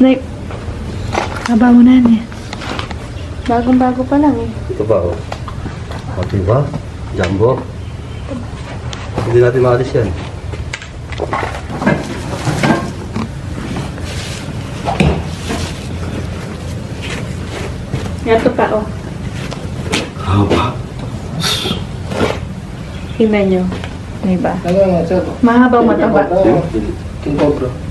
Snipe. Haba mo na yan. Bagong-bago pa lang eh. Ito ba, oh? O, diba? Jumbo. Hindi natin maalis yan. Ito pa oh. Haba. Tingnan nyo. Diba? Ano nga, sir? Mahabang mataba. King Cobra.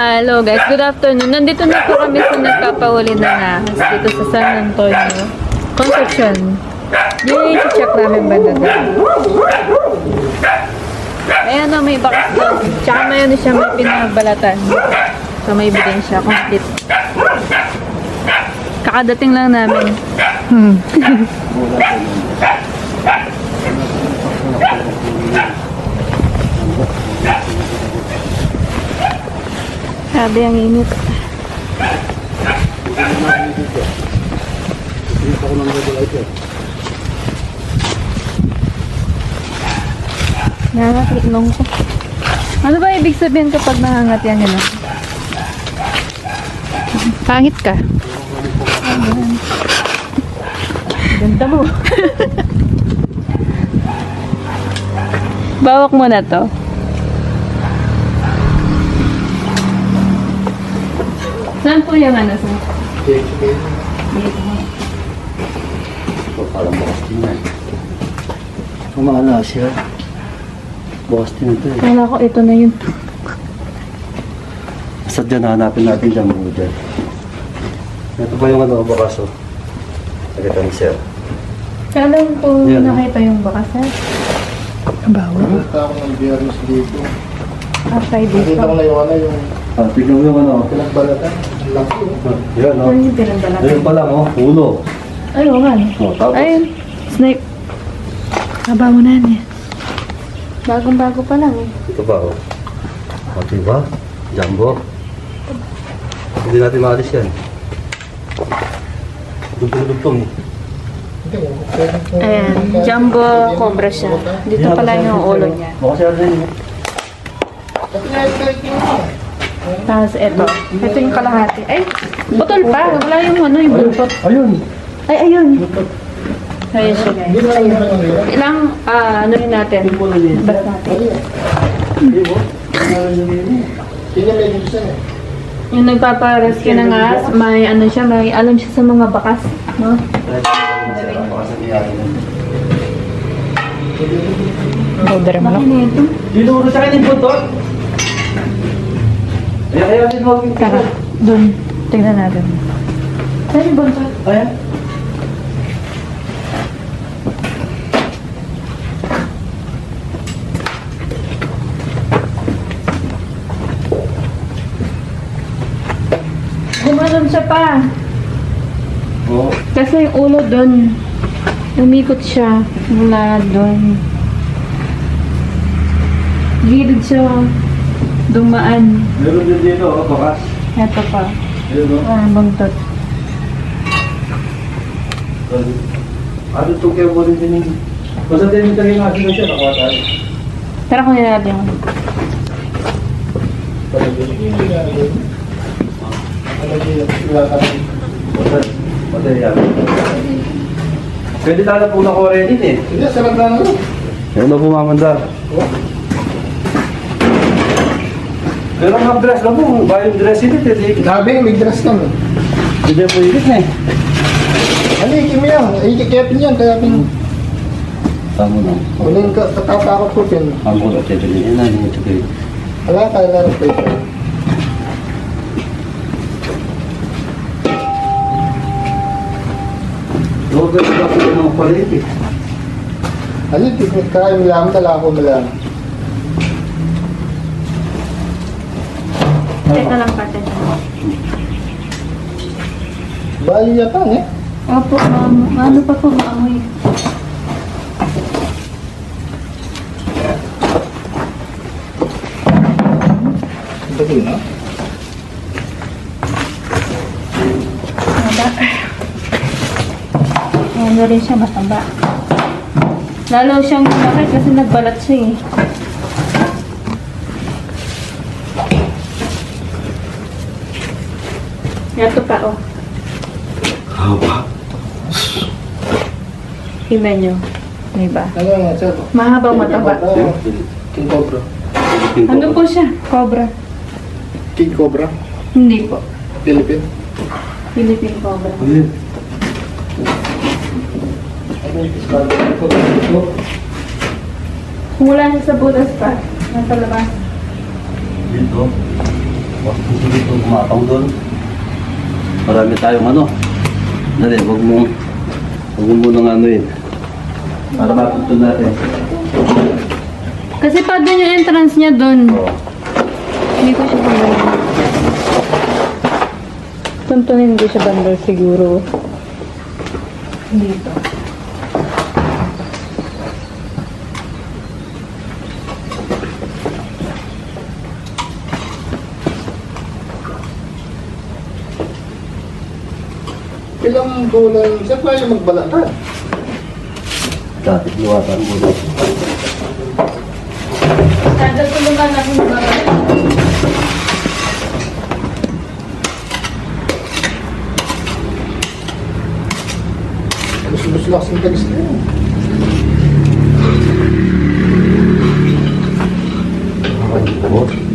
Hello guys, good afternoon. Nandito na po kami sa nagpapahuli ng ahas dito sa San Antonio. Yun yung check namin banda doon. Ayan o, may bakas doon. Tsaka may ano siya, may pinabalatan. So may ebidensya, complete. Kakadating lang namin. Hmm. Sabi ang init. Nangangatlong ko. Ano ba ibig sabihin kapag nangangat yan yun? Pangit ka. Ganda mo. Bawak mo na to. Saan po yung ano sir? Ito, parang bukas din yan. Mga siya. Bukas din ito eh. Kala ko ito na yun. Sadya na hanapin natin jumbo dyan. Ito ba yung ano, bukas, oh? Nakita ni sir. Kala ko Yan. nakita yung baka sir. Bawal. Nakita ako ng biyernes dito. Ah, Friday Nakita ko pa. na yung ano, yung Ah, tignan mo yung ano. pinagbalatan. Laki. oh. Yan, oh. Ano yung pinagbalat? Ayun pa lang, oh. Ulo. Ay, oo nga. Oh, tapos. Ayun. Snipe. Haba mo na yan. Bagong-bago pa lang eh. Ito ba, oh? O, diba? Jumbo. Hindi natin maalis yan. Dugtong-dugtong eh. Ayan. Jumbo cobra siya. Dito pala yung ulo niya. Baka siya rin eh. Kasi kahit-kahit mo. Tapos ito. Ito yung kalahati. Ay, butol pa. Wala yung ano, yung buntot. Ayun. Ay, ayun. Ayun siya guys. Ang hirap. Ilang, ah, ano yun natin? Ba't natin? Hindi may gusto eh. Yung nagpaparescue ng ahas, may ano siya, may alam siya sa mga bakas. No? Natin. Powder mo lang. ito. Dito mo sa akin yung buntot. Kaya din mo. Tara, dun. Tingnan natin. Saan yung buntot? Ayan. Gumanon siya pa. Oo. Kasi yung ulo dun. Umikot siya mula dun. Gilid siya dumaan. Meron din dito, oh, bakas. Eto pa. Ayun, oh. Ah, buntot. Ano itong kayo mo rin din yung... Basta din yung talagang asin na siya, nakuha tayo. Tara kunin natin. Pwede tayo po na ko rin din eh. Hindi, sarap na ano. Meron na bumamanda. Pero ang dress lang po, ba yung dress ini, hindi Sabi, may dress kami. hindi po ilit na eh. Ano, ikim yan. Ikikipin yan. Kaya pin... Tama na. Uling ka, katatakot po pin. Ang ulo, tete din yan, hindi ito kayo. Wala tayo na rin paper. Huwag ka na po ng palit eh. Ano, tiknik tayo milam, dala ako milam. Teka lang pati. Bali yatang eh. Opo, ma'am. Ano pa po maamoy? Dali na. Maba. Ano rin siya, mataba. Lalo siyang lumaki kasi nagbalat siya eh. Ito pa oh. Haba. Tingnan nyo. May ba? Ano nga, sir? Mahabang mataba. King Cobra. Ano po siya? Cobra. King Cobra. Hindi po. Philippine. Philippine Cobra. Ayun. Mula siya sa butas pa. Nasa labas. Dito. Mo dito kumatang doon. Marami tayong ano. Dali, huwag mo huwag mo munang ano yun. Para matuto natin. Kasi pa doon yung entrance niya doon. Oo. Hindi ko siya bandol. Tuntunin ko siya bandol siguro. Dito. Ilang bulan, sir, kaya magbalatan. Dati, luwatan mo doon. Kada tulungan natin babalik. Bus-bus lang sa tags na yun. Oo.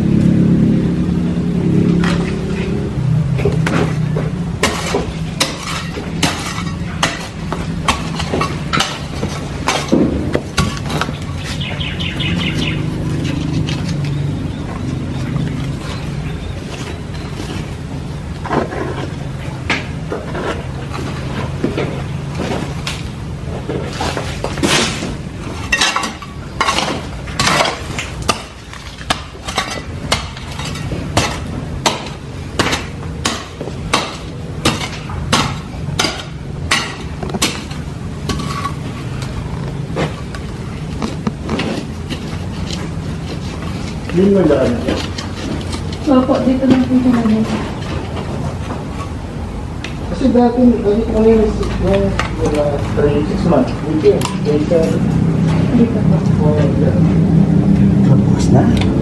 Yun mo daan niya. Opo, dito lang po siya namin. Kasi dati, dati ko na yung yung mga 36 months. Dito. Dito. Dito po. Oh, yeah. Bukas na.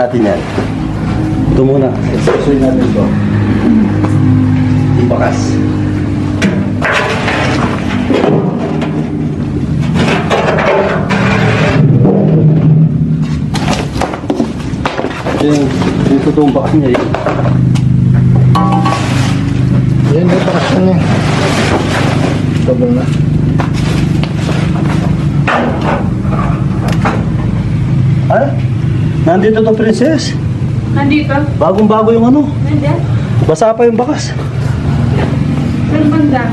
Natin yan. Ito muna. Susuin natin ito. Ibakas. Ito yung, yung totoong bakas niya eh. Yan, may pakasyan niya. Tabong na. Ay, nandito to princess. Nandito? Bagong bago yung ano. Nandiyan? Basa pa yung bakas. Saan banda?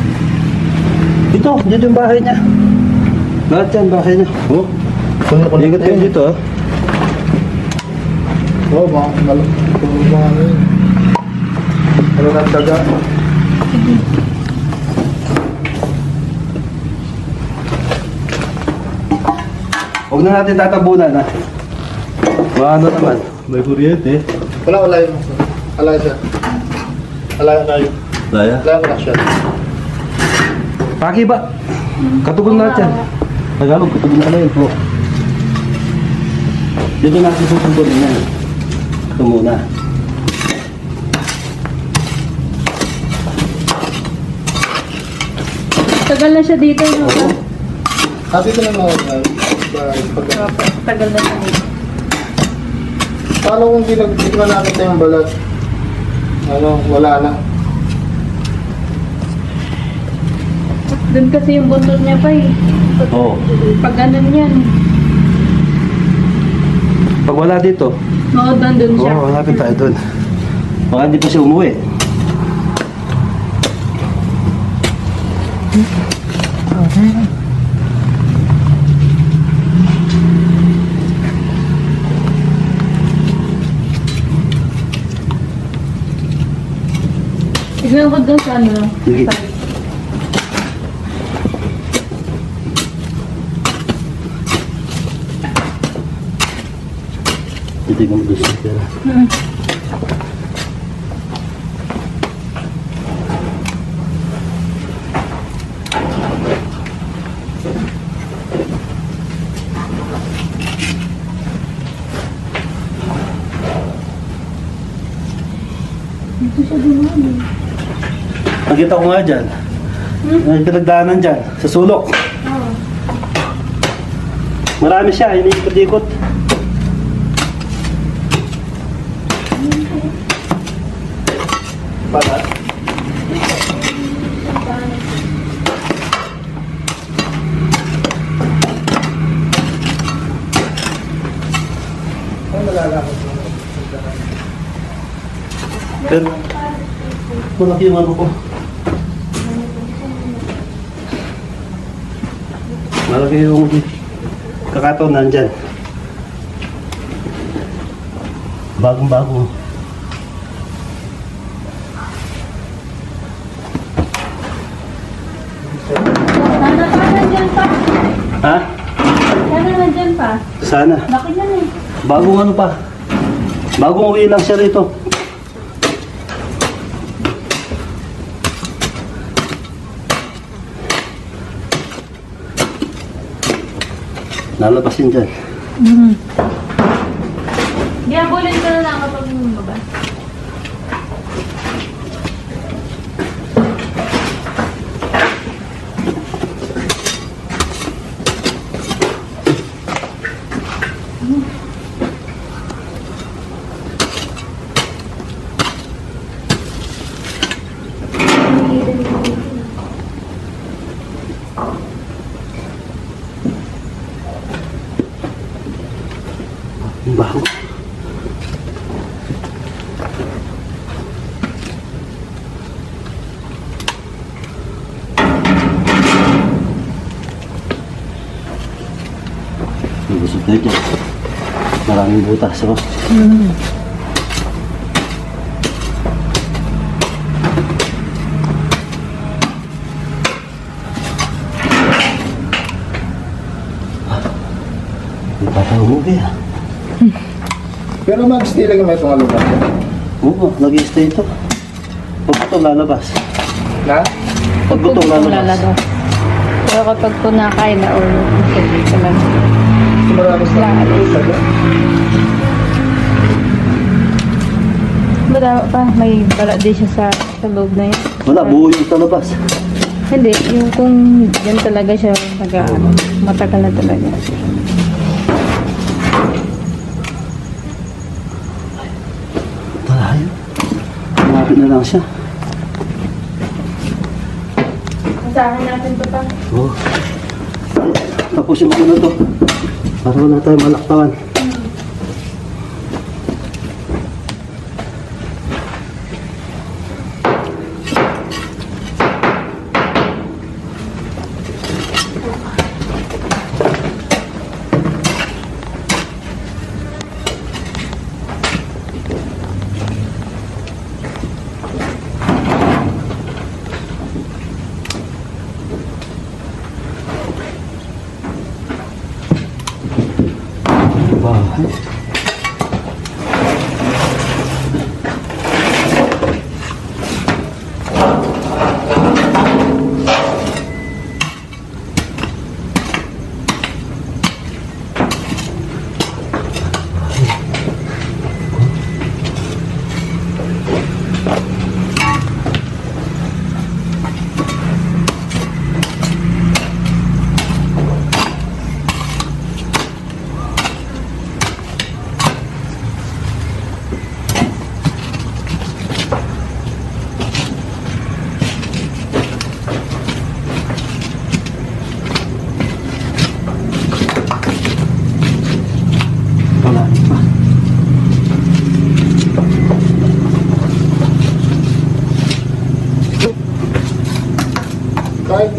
Dito, dito yung bahay niya. Lahat yan, bahay niya. Oh, ingat kayo dito ah. Oo, oh, mga malak. Mga ano yun. Ano na taga? Huwag na natin tatabunan ha. Maano naman, may kuryente. Wala, wala yun. Wala sir. Wala yun, wala yun. Daya. Wala yun, connection. Paki ba? Katugon natin yan. Tagalog, katugon ka na yun po. Dito natin susubunin yan. Ito muna. Tagal na siya dito, no? Oo. Sabi ko na mga tagal na siya dito. Paano kung di nag- di ko na nakita yung balat? Ano, wala na. Doon kasi yung buntot niya pa eh. Pag, Oo. pag ano niyan. Pag wala dito, Oo, doon, doon oo, siya. hanapin tayo doon. Baka hindi pa siya umuwi. Tignan ko doon sa ano. Sige. Titignan mo doon sa pera. Nakita ko nga dyan. May pinagdaanan dyan, sa sulok. Marami siya, iniikot-ikot. Pala. Pero, malaki yung ano ko. Malaki yung kakataon nandyan. Bagong bago. Sana pa nandyan pa. Ha? Sana nandyan pa. Sana. Bakit yan eh? Bagong ano pa? Bagong uwi lang siya rito. Lalabasin dyan. Giyabulin ko na lang kapag bumaba. Ang baho. Busog na dyan. Maraming butas. Oh. Tayo umuwi ah. Pero mag-stay lang may itong lugar. Oo, nag-stay ito. Pag ito lalabas. Na? Pag ito lalabas. Pero kapag po nakain na or hindi ka lang. Marami sa. Wala pa, may bala din siya sa, sa loob na yun. Wala, buo yung sa labas. Hindi, yung kung dyan talaga siya nag ano, matagal na talaga. Talayo. Malapit na lang siya. Masahin natin to pa. Oo. Tapusin mo na to. Para wala tayong malaktawan.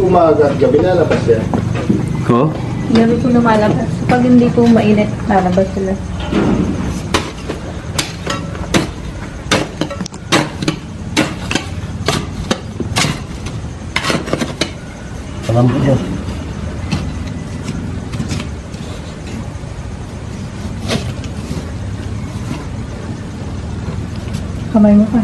Umaga at gabi lalabas yan. Ko? Gabi po lumalabas. Pag hindi po mainit, lalabas sila. Alam ko yan. Kamay mo pa.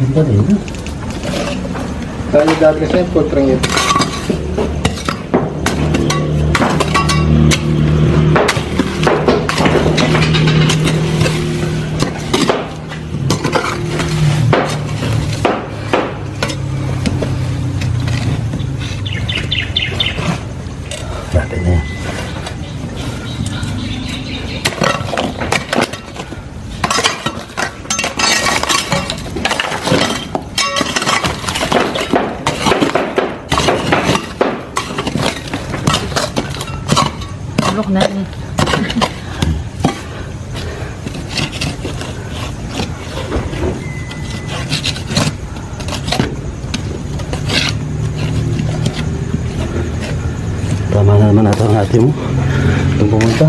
Lagyan pa rin. Kaya dati Tama na naman natin mo. Yung pumunta.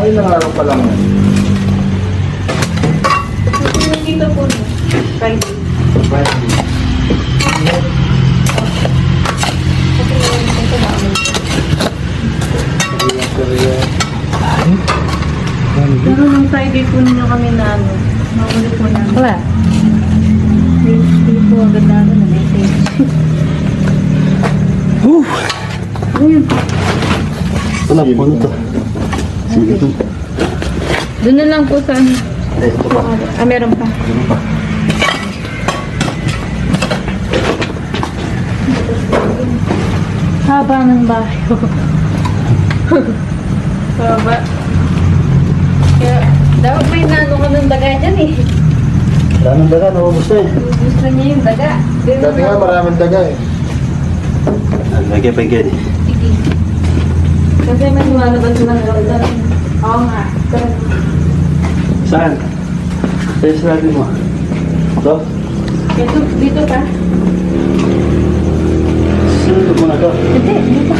Mga ilang araw pa lang yan. Dito po. Friday. Pero nung Friday po ninyo kami na ano, mahuli po namin. Wala. Hindi po agad na ano, na-message. Woo! Ayun. Wala po ano to. Sige to. Doon na lang po sa ano. Ito pa. Ah, meron pa. Ano pa? Haba ng bahay. Haba. Kaya, dapat may nano ka ng daga dyan eh. Wala nang daga, naubos na eh. Gusto niya yung daga. Dati nga maraming daga eh. Lagyan pa yung Kenny. Kasi may lumalabas ng daga. Oo nga. Saan? Saan sinabi mo? Ito? Dito, dito pa? Sunod mo na to. Hindi, dito.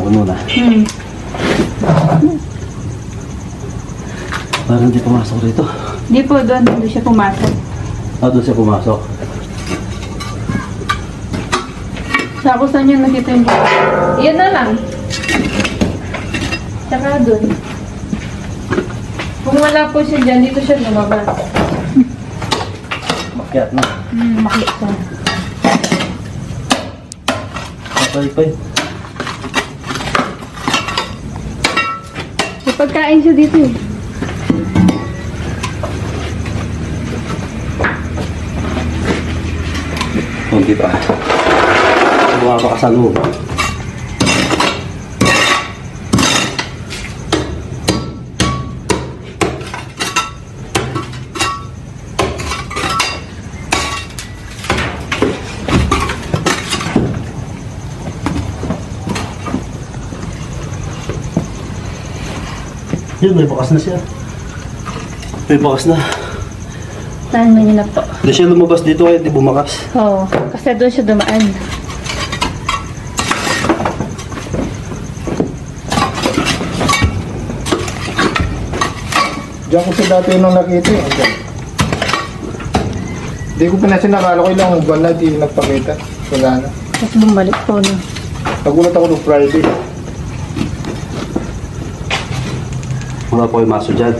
Mo muna. Hmm. Parang hindi pumasok rito. Hindi po doon, doon siya pumasok. Ah, doon siya pumasok. Sa ako saan niya nakita yung Yan na lang. Tsaka doon. Kung wala po siya dyan, dito siya lumabas. Makyat na. Hmm, makita. Patay pa eh. Pagkain siya dito eh. Kunti pa. Bumaba ka sa loob. Yun, may bakas na siya. May bakas na. Naano niyo na po. Hindi siya lumabas dito kaya di bumakas. Oo, kasi doon siya dumaan. Diyan ko siya dati nung nakita eh. Diyan. Hindi ko pinasin, nakala ko ilang buwan na di nagpakita. Wala na. Tapos bumalik po no. Nagulat ako nung Friday. Po yung maso dyan.